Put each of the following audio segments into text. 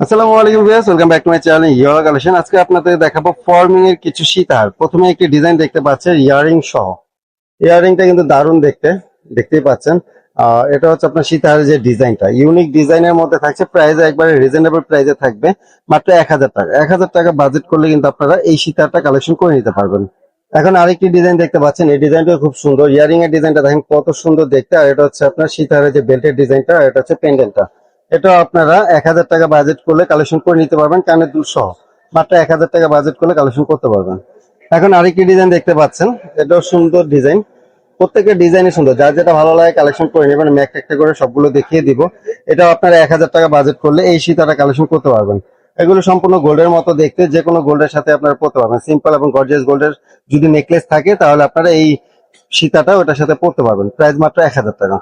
আসসালামু আলাইকুম viewers, welcome back to my channel ear collection. আজকে আপনাদের দেখাবো ফর্মিং এর কিছু প্রথমে একটি ডিজাইন দেখতে পাচ্ছেন ইয়ারিং সহ। ইয়ারিংটা কিন্তু দারুণ দেখতে, দেখতেই পাচ্ছেন। এটা হচ্ছে আপনার সীতাহারের যে ডিজাইনটা ইউনিক ডিজাইনের মধ্যে থাকছে প্রাইস একবারে রিজনেবল প্রাইসে থাকবে, মাত্র এক হাজার টাকা। এক হাজার টাকা বাজেট করলে কিন্তু আপনারা এই সীতারটা কালেকশন করে নিতে পারবেন। এখন আরেকটি ডিজাইন দেখতে পাচ্ছেন, এই ডিজাইনটা খুব সুন্দর। ইয়ারিং এর ডিজাইনটা দেখেন, কত সুন্দর দেখতে। আর এটা হচ্ছে আপনার সীতাহারের যে বেল্টের ডিজাইনটা আর এটা হচ্ছে পেন্ডেন্টটা এটা আপনারা এক হাজার টাকা বাজেট করলে কালেকশন করে নিতে পারবেন কানের সহ। মাত্র এক হাজার টাকা বাজেট করলে কালেকশন করতে পারবেন। এখন আরেকটি ডিজাইন দেখতে পাচ্ছেন, এটাও সুন্দর ডিজাইন প্রত্যেকের ডিজাইনই সুন্দর, যার যেটা ভালো লাগে কালেকশন করে নেবেন, আমি একটা একটা করে সবগুলো দেখিয়ে দিব। এটা আপনারা এক হাজার টাকা বাজেট করলে এই সীতাটা কালেকশন করতে পারবেন। এগুলো সম্পূর্ণ গোল্ডের মতো দেখতে, যে কোনো গোল্ডের সাথে আপনারা পড়তে পারবেন। সিম্পল এবং গর্জিয়াস গোল্ডের যদি নেকলেস থাকে, তাহলে আপনারা এই সীতাটা ওটার সাথে পড়তে পারবেন। প্রাইস মাত্র এক হাজার টাকা।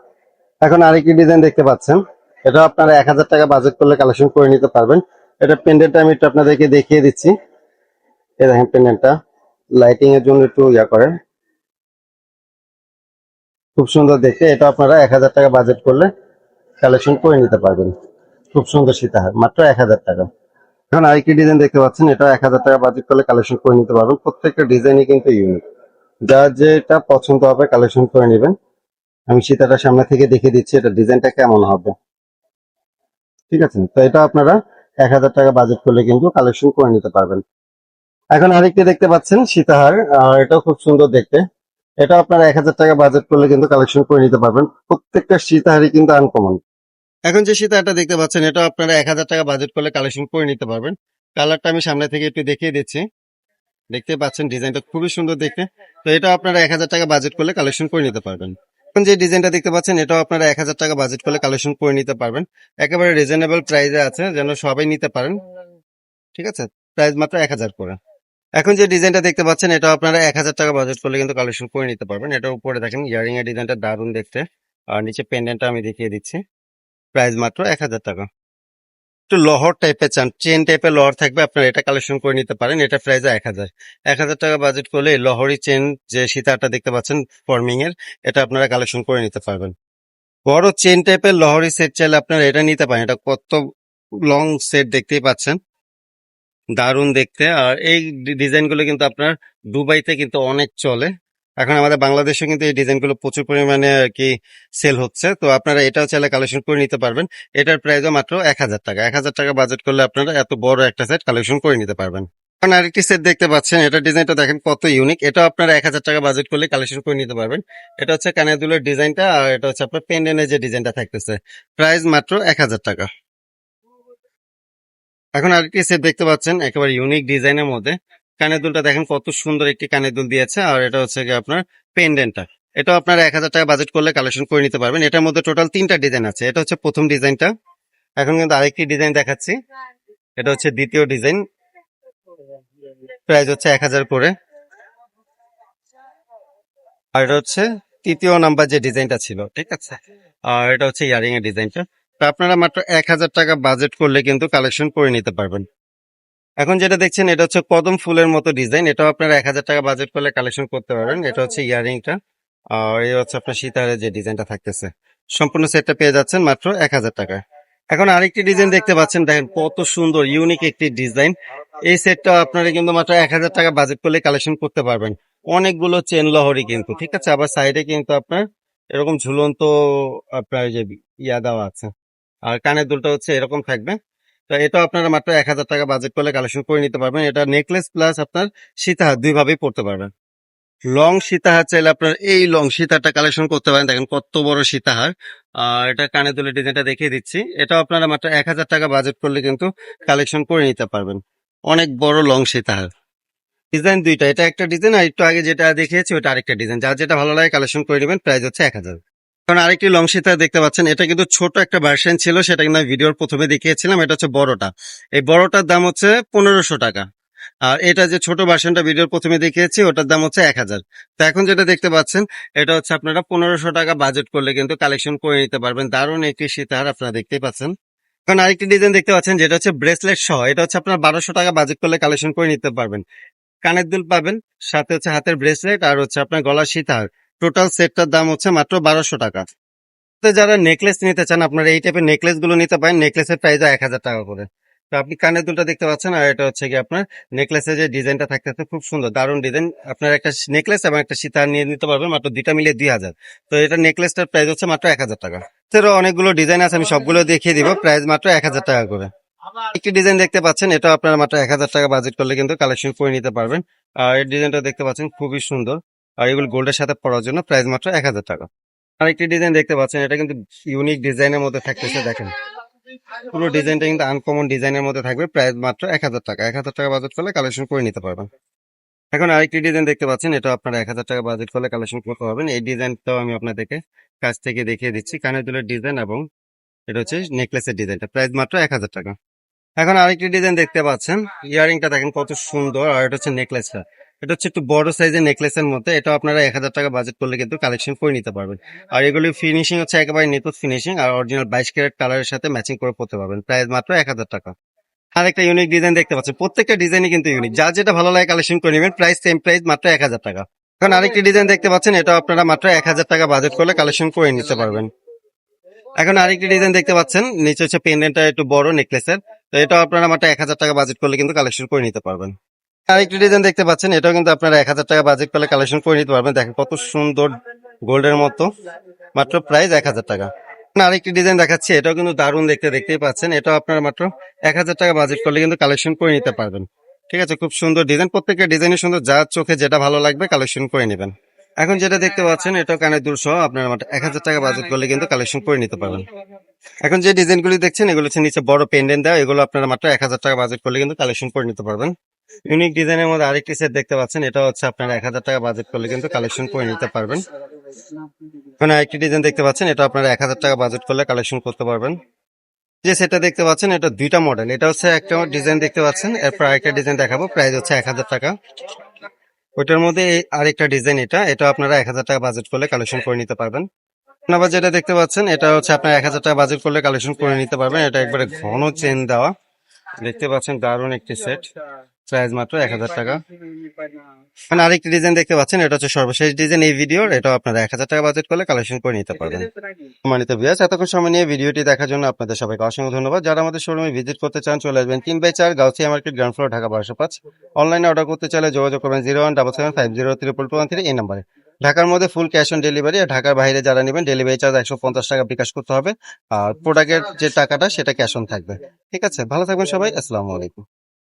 এখন আরেকটি ডিজাইন দেখতে পাচ্ছেন। এটা আপনারা এক হাজার টাকা বাজেট করলে কালেকশন করে নিতে পারবেন। এটা পেন্ডেন্টটা আমি একটু আপনাদেরকে দেখিয়ে দিচ্ছি। এই দেখেন পেন্ডেন্টটা লাইটিং এর জন্য একটু ইয়া করে খুব সুন্দর দেখতে। এটা আপনারা এক হাজার টাকা বাজেট করলে কালেকশন করে নিতে পারবেন। খুব সুন্দর সীতাহার। মাত্র এক হাজার টাকা। এখন আরেকটি ডিজাইন দেখতে পাচ্ছেন। এটা এক হাজার টাকা বাজেট করলে কালেকশন করে নিতে পারবেন। প্রত্যেকটা ডিজাইনই কিন্তু ইউনিক যার যেটা পছন্দ হবে কালেকশন করে নেবেন। আমি সীতাটা সামনে থেকে দেখে দিচ্ছি এটা ডিজাইনটা কেমন হবে। ঠিক আছে? তো এটা আপনারা এক হাজার টাকা বাজেট করলে কিন্তু কালেকশন করে নিতে পারবেন। এখন আরেকটি দেখতে পাচ্ছেন, সীতাহার। এটাও খুব সুন্দর দেখতে। এটা আপনারা এক হাজার টাকা বাজেট করলে কিন্তু কালেকশন করে নিতে পারবেন। প্রত্যেকটা সীতাহারই কিন্তু আনকমন এখন যে সীতাহারটা দেখতে পাচ্ছেন এটা আপনারা এক হাজার টাকা বাজেট করলে কালেকশন করে নিতে পারবেন। কালারটা আমি সামনে থেকে একটু দেখিয়ে দিচ্ছি। দেখতে পাচ্ছেন ডিজাইনটা খুবই সুন্দর দেখতে। তো এটা আপনারা এক হাজার টাকা বাজেট করলে কালেকশন করে নিতে পারবেন। এখন যে ডিজাইনটা দেখতে পাচ্ছেন, এটাও আপনারা এক হাজার টাকা বাজেট করলে কালেকশন করে নিতে পারবেন। একেবারে রিজনেবল প্রাইসে আছে, যেন সবাই নিতে পারেন। ঠিক আছে? প্রাইস মাত্র এক হাজার করে। এখন যে ডিজাইনটা দেখতে পাচ্ছেন, এটাও আপনারা এক হাজার টাকা বাজেট করলে কিন্তু কালেকশন করে নিতে পারবেন। এটা উপরে দেখেন ইয়ারিং এর ডিজাইনটা দারুণ দেখতে। আর নিচে পেন্ডেন্টটা আমি দেখিয়ে দিচ্ছি। প্রাইস মাত্র এক হাজার টাকা। একটু লহর টাইপের চান চেন টাইপের লহর থাকবে, আপনারা এটা কালেকশন করে নিতে পারেন। এটা প্রাইস এক হাজার। এক হাজার টাকা বাজেট করলে লহরি চেন যে সীতাটা দেখতে পাচ্ছেন ফর্মিং এর, এটা আপনারা কালেকশন করে নিতে পারবেন। বড় চেন টাইপের লহরি সেট চাইলে আপনারা এটা নিতে পারেন। এটা কত লং সেট দেখতেই পাচ্ছেন। দারুণ দেখতে। আর এই ডিজাইনগুলো কিন্তু আপনার দুবাইতে কিন্তু অনেক চলে। এখন আমাদের বাংলাদেশে কিন্তু এই ডিজাইনগুলো প্রচুর পরিমাণে আর কি সেল হচ্ছে। তো আপনারা এটাও চাইলে কালেকশন করে নিতে পারবেন। এটার প্রাইসও মাত্র এক হাজার টাকা। এক হাজার টাকা বাজেট করলে আপনারা এত বড় একটা সেট কালেকশন করে নিতে পারবেন। এখন আরেকটি সেট দেখতে পাচ্ছেন। এটা ডিজাইনটা দেখেন কত ইউনিক এটা আপনারা এক হাজার টাকা বাজেট করলে কালেকশন করে নিতে পারবেন। এটা হচ্ছে কানের দুলের ডিজাইনটা আর এটা হচ্ছে আপনার পেন্ডেন্টের যে ডিজাইনটা থাকতেছে। প্রাইস মাত্র এক হাজার টাকা। এখন আরেকটি সেট দেখতে পাচ্ছেন। একেবারে ইউনিক ডিজাইনের মধ্যে। কানের দুলটা দেখেন কত সুন্দর একটি কানের দুল দিয়েছে, আর এটা হচ্ছে কি আপনার পেন্ডেন্টটা এটা আপনার এক হাজার টাকা বাজেট করলে কালেকশন করে নিতে পারবেন। এটার মধ্যে টোটাল তিনটা ডিজাইন আছে। এটা হচ্ছে প্রথম ডিজাইনটা এখন কিন্তু আরেকটি ডিজাইন দেখাচ্ছি। এটা হচ্ছে দ্বিতীয় ডিজাইন প্রাইস হচ্ছে এক হাজার করে। আর এটা হচ্ছে তৃতীয় নাম্বার যে ডিজাইনটা ছিল, ঠিক আছে? আর এটা হচ্ছে ইয়ারিং এর ডিজাইনটা তো আপনারা মাত্র এক হাজার টাকা বাজেট করলে কিন্তু কালেকশন করে নিতে পারবেন। এখন যেটা দেখছেন, এটা হচ্ছে কদম ফুলের মতো ডিজাইন। এটাও আপনারা এক হাজার টাকা বাজেট করলে কালেকশন করতে পারবেন। এটা হচ্ছে ইয়ারিংটা আর এই হচ্ছে আপনার সীতারের যে ডিজাইনটা থাকতেছে। সম্পূর্ণ সেটটা পেয়ে যাচ্ছেন মাত্র এক হাজার টাকায়। এখন আরেকটি ডিজাইন দেখতে পাচ্ছেন। দেখেন, কত সুন্দর ইউনিক একটি ডিজাইন। এই সেটটা আপনারা কিন্তু মাত্র এক হাজার টাকা বাজেট করলে কালেকশন করতে পারবেন। অনেকগুলো চেন লহরি কিন্তু, ঠিক আছে? আবার সাইডে কিন্তু আপনার এরকম ঝুলন্ত, আপনার যে ইয়া দেওয়া আছে। আর কানের দুলটা হচ্ছে এরকম থাকবে। তো এটা আপনারা মাত্র এক হাজার টাকা বাজেট করলে কালেকশন করে নিতে পারবেন। এটা নেকলেস প্লাস আপনার সীতাহার দুই ভাবেই পড়তে পারবেন। লং সীতাহার চাইলে আপনার এই লং সীতাহারটা কালেকশন করতে পারেন। দেখেন কত বড় সীতাহার আর এটা কানে দুলের ডিজাইনটা দেখিয়ে দিচ্ছি। এটা আপনারা মাত্র এক হাজার টাকা বাজেট করলে কিন্তু কালেকশন করে নিতে পারবেন। অনেক বড় লং সীতাহার ডিজাইন দুইটা। এটা একটা ডিজাইন আর একটু আগে যেটা দেখিয়েছি, ওটা আরেকটা ডিজাইন যার যেটা ভালো লাগে কালেকশন করে নেবেন প্রাইস হচ্ছে এক হাজার। এখন আরেকটি লং সীতাহার দেখতে পাচ্ছেন, এটা কিন্তু ছোট একটা ভার্সন ছিল, সেটা কিন্তু আমি ভিডিওর প্রথমে দেখিয়েছিলাম, এটা হচ্ছে বড়টা। এই বড়টার দাম হচ্ছে পনেরোশো টাকা। আর এটা যে ছোট ভার্সনটা ভিডিওর প্রথমে দেখিয়েছি, ওটার দাম হচ্ছে এক হাজার। তো এখন যেটা দেখতে পাচ্ছেন, এটা হচ্ছে আপনারা পনেরোশো টাকা বাজেট করলে কিন্তু কালেকশন করে নিতে পারবেন। দারুণ একটি সীতাহার আপনারা দেখতেই পাচ্ছেন। এখন আরেকটি ডিজাইন দেখতে পাচ্ছেন, যেটা হচ্ছে ব্রেসলেট সহ, এটা হচ্ছে আপনার বারোশো টাকা বাজেট করলে কালেকশন করে নিতে পারবেন। কানের দুল পাবেন, সাথে হচ্ছে হাতের ব্রেসলেট আর হচ্ছে আপনার গলার সীতাহার টোটাল সেটটার দাম হচ্ছে মাত্র বারোশো টাকা। তো যারা নেকলেস নিতে চান, আপনারা এই টাইপের নেকলেসগুলো নিতে পারেন। নেকলেসের প্রাইস এক হাজার টাকা করে। তো আপনি কানের দুলটা দেখতে পাচ্ছেন, আর এটা হচ্ছে কি আপনার নেকলেসের যে ডিজাইনটা থাকতেছে খুব সুন্দর, দারুণ ডিজাইন আপনার একটা নেকলেস এবং একটা সীতার নিয়ে নিতে পারবেন, মাত্র দুইটা মিলিয়ে দুই হাজার। তো এটা নেকলেসটার প্রাইস হচ্ছে মাত্র এক হাজার টাকা। এছাড়াও অনেকগুলো ডিজাইন আছে, আমি সবগুলো দেখিয়ে দিব। প্রাইস মাত্র এক হাজার টাকা করে। একটি ডিজাইন দেখতে পাচ্ছেন এটা আপনারা মাত্র এক হাজার টাকা বাজেট করলে কিন্তু কালেকশন করে নিতে পারবেন। আর এই ডিজাইনটা দেখতে পাচ্ছেন, খুবই সুন্দর। আর এগুলো গোল্ডের সাথে পরার জন্য প্রাইস মাত্র এক হাজার টাকা। আরেকটি ডিজাইন দেখতে পাচ্ছেন, এটা কিন্তু ইউনিক ডিজাইনের মধ্যে থাকতেছে, দেখেন। পুরো ডিজাইনটা কিন্তু আনকমন ডিজাইনের মধ্যে থাকবে প্রাইস মাত্র এক হাজার টাকা। এক হাজার টাকা বাজেট করলে কালেকশন করে নিতে পারবেন। এখন আরেকটি ডিজাইন দেখতে পাচ্ছেন, এটা আপনারা এক হাজার টাকা বাজেট করলে কালেকশন করতে পারবেন। এই ডিজাইনটাও আমি আপনাদেরকে কাছ থেকে দেখিয়ে দিচ্ছি কানের দুলের ডিজাইন এবং এটা হচ্ছে নেকলেসের ডিজাইনটা প্রাইস মাত্র এক হাজার টাকা। এখন আরেকটি ডিজাইন দেখতে পাচ্ছেন, ইয়ারিংটা দেখেন কত সুন্দর, আর এটা হচ্ছে নেকলেসটা এটা হচ্ছে একটু বড় সাইজের নেকলেসের মধ্যে। এটা আপনারা এক হাজার টাকা বাজেট করলে কিন্তু কালেকশন করে নিতে পারবেন। আর এগুলি ফিনিশিং হচ্ছে একেবারে নিখুঁত ফিনিশিং আর অরিজিনাল বাইশ ক্যারেট কালারের সাথে ম্যাচিং করে পড়তে পারবেন। প্রাইস মাত্র এক হাজার টাকা। আর একটা ইউনিক ডিজাইন দেখতে পাচ্ছেন। প্রত্যেকটা ডিজাইনই কিন্তু ইউনিক যা যেটা ভালো লাগে কালেকশন করে নেবেন। প্রাইস সেম প্রাইস মাত্র এক হাজার টাকা। এখন আরেকটি ডিজাইন দেখতে পাচ্ছেন। এটা আপনারা মাত্র এক হাজার টাকা বাজেট করলে কালেকশন করে নিতে পারবেন। এখন আরেকটি ডিজাইন দেখতে পাচ্ছেন। নিচে হচ্ছে পেন্ডেন্টটা একটু বড় নেকলেসের তো এটা আপনারা মাত্র এক হাজার টাকা বাজেট করলে কিন্তু কালেকশন করে নিতে পারবেন। আরেকটি ডিজাইন দেখতে পাচ্ছেন, এটাও কিন্তু আপনারা এক হাজার টাকা বাজেট করলে কালেকশন করে নিতে পারবেন। দেখেন কত সুন্দর গোল্ডের মতো, মাত্র প্রাইস এক হাজার টাকা। আরেকটি ডিজাইন দেখাচ্ছি, এটাও কিন্তু দারুণ দেখতে, দেখতেই পাচ্ছেন। এটাও আপনারা মাত্র এক হাজার টাকা বাজেট করলে কিন্তু কালেকশন করে নিতে পারবেন। ঠিক আছে, খুব সুন্দর ডিজাইন প্রত্যেকের ডিজাইনই সুন্দর, যার চোখে যেটা ভালো লাগবে কালেকশন করে নেবেন। এখন যেটা দেখতে পাচ্ছেন, এটাও কানের দূর সহ আপনারা মাত্র এক হাজার টাকা বাজেট করলে কিন্তু কালেকশন করে নিতে পারবেন। এখন যে ডিজাইনগুলি দেখছেন, এগুলো হচ্ছে নিচে বড় পেন্ডেন্ট দেওয়া, এগুলো আপনারা মাত্র এক হাজার টাকা বাজেট করলে কিন্তু কালেকশন করে নিতে পারবেন। ইউনিক ডিজাইনের মধ্যে আরেকটি সেট দেখতে পাচ্ছেন এটা হচ্ছে আপনারা এক হাজার টাকা বাজেট করলে কিন্তু কালেকশন করে নিতে পারবেন। এখন আরেকটি ডিজাইন দেখতে পাচ্ছেন এটা আপনারা এক হাজার টাকা বাজেট করলে কালেকশন করতে পারবেন। যে সেটা দেখতে পাচ্ছেন, এটা দুইটা মডেল এটা হচ্ছে একটা ডিজাইন দেখতে পাচ্ছেন, এরপর আরেকটা ডিজাইন দেখাবো প্রাইস হচ্ছে এক হাজার টাকা। ওইটার মধ্যে আরেকটা ডিজাইন এটা এটা আপনারা এক হাজার টাকা বাজেট করলে কালেকশন করে নিতে পারবেন। আবার যেটা দেখতে পাচ্ছেন, এটা হচ্ছে আপনার এক হাজার টাকা বাজেট করলে কালেকশন করে নিতে পারবেন, এটা একবারে ঘন চেন দেওয়া। দেখতে পাচ্ছেন দারুণ একটি সেট প্রাইস মাত্র এক হাজার টাকা। মানে আরেকটি ডিজাইন দেখতে পাচ্ছেন এটা হচ্ছে সর্বশেষ ডিজাইন এই ভিডিওর এটা আপনারা এক হাজার টাকা বাজেট করলে কালেকশন করে নিতে পারবেন। সম্মানিত বিয়াস এতক্ষণ সময় নিয়ে ভিডিওটি দেখার জন্য আপনাদের সবাইকে অসংখ্য ধন্যবাদ। যারা আমাদের শোরুমে ভিজিট করতে চান চলে আসবেন তিন বাই চার Gausia market ground floor Dhaka বারোশো পাঁচ অনলাইনে অর্ডার করতে চাইলে যোগাযোগ করবেন zero one double seven five zero triple two one three এই নাম্বারে ঢাকার মধ্যে ফুল ক্যাশ অন ডেলিভারি আর ঢাকার বাইরে যারা নেবেন ডেলিভারি চার্জ একশো পঞ্চাশ টাকা বিকাশ করতে হবে। আর প্রোডাক্টের যে টাকাটা সেটা ক্যাশ অন থাকবে। ঠিক আছে ভালো থাকবেন সবাই আসসালামু আলাইকুম।